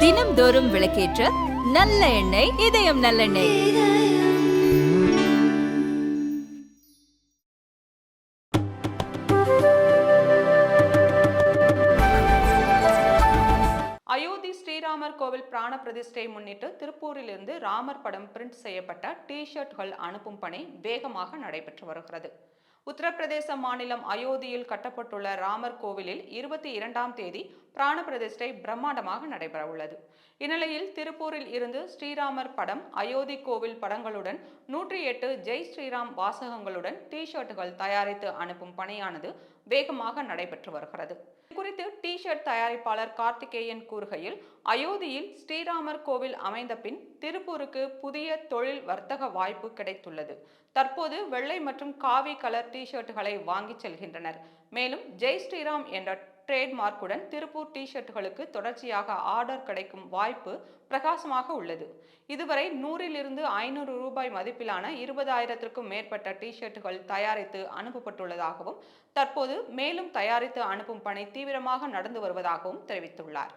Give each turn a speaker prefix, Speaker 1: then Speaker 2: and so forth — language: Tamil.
Speaker 1: தினம்தோறும் விளக்கேற்ற நல்ல எண்ணெய் இதயம் நல்லெண்ணெய்
Speaker 2: அயோத்தி ஸ்ரீராமர் கோவில் பிராண பிரதிஷ்டை முன்னிட்டு திருப்பூரிலிருந்து ராமர் படம் பிரிண்ட் செய்யப்பட்ட டி ஷர்ட்கள் அனுப்பும் பணி வேகமாக நடைபெற்று வருகிறது. உத்தரப்பிரதேச மாநிலம் அயோத்தியில் கட்டப்பட்டுள்ள ராமர் கோவிலில் இருபத்தி இரண்டாம் தேதி பிராண பிரதிஷ்டை பிரம்மாண்டமாக நடைபெற உள்ளது இந்நிலையில் திருப்பூரில் இருந்து ஸ்ரீராமர் படம் அயோத்தி கோவில் படங்களுடன் நூற்றி எட்டு ஜெய் ஸ்ரீராம் வாசகங்களுடன் டி ஷர்ட்டுகள் தயாரித்து அனுப்பும் பணியானது வேகமாக நடைபெற்று வருகிறது. குறித்து டி டிஷர்ட் தயாரிப்பாளர் கார்த்திகேயன் கூறுகையில் அயோத்தியில் ஸ்ரீராமர் கோவில் அமைந்த பின் திருப்பூருக்கு புதிய தொழில் வர்த்தக வாய்ப்பு கிடைத்துள்ளது. தற்போது வெள்ளை மற்றும் காவி கலர் டி ஷர்ட்டுகளை வாங்கிச் செல்கின்றனர். மேலும் ஜெய் ஸ்ரீராம் என்ற ட்ரேட்மார்க்குடன் திருப்பூர் டி ஷர்ட்டுகளுக்கு தொடர்ச்சியாக ஆர்டர் கிடைக்கும் வாய்ப்பு பிரகாசமாக உள்ளது. இதுவரை நூறிலிருந்து ஐநூறு ரூபாய் மதிப்பிலான இருபதாயிரத்திற்கும் மேற்பட்ட டி ஷர்ட்டுகள் தயாரித்து அனுப்பப்பட்டுள்ளதாகவும் தற்போது மேலும் தயாரித்து அனுப்பும் பணி தீவிரமாக நடந்து வருவதாகவும் தெரிவித்துள்ளார்.